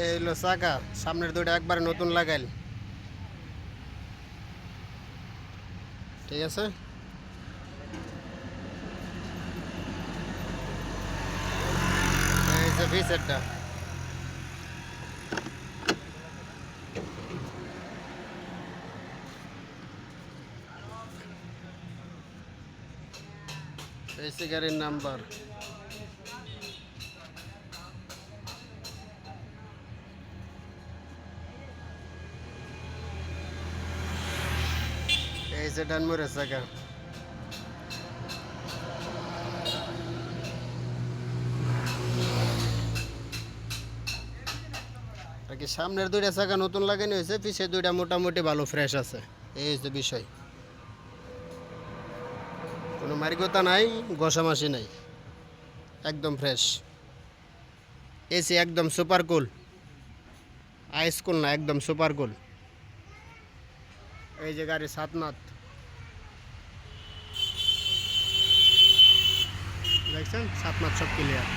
এই হলো চাকা সামনের দুইটা একবারে নতুন লাগাইল ঠিক আছে এই যে ভিসেটটা এই সে গাড়ির নাম্বার যে ডানমুরের চাকা আর কি সামনের দুইটা চাকা নতুন লাগানো হয়েছে পিছে দুইটা মোটামুটি ভালো ফ্রেশ আছে। এই হচ্ছে বিষয়। কোনো মারিকতা নাই ঘষামাসি নাই। একদম ফ্রেশ এসি একদম সুপার কুল আইস কুল না, একদম সুপার কুল এই যে গাড়ি সাতনাথ দেখছেন? সাতনাথ সব ক্লিয়ার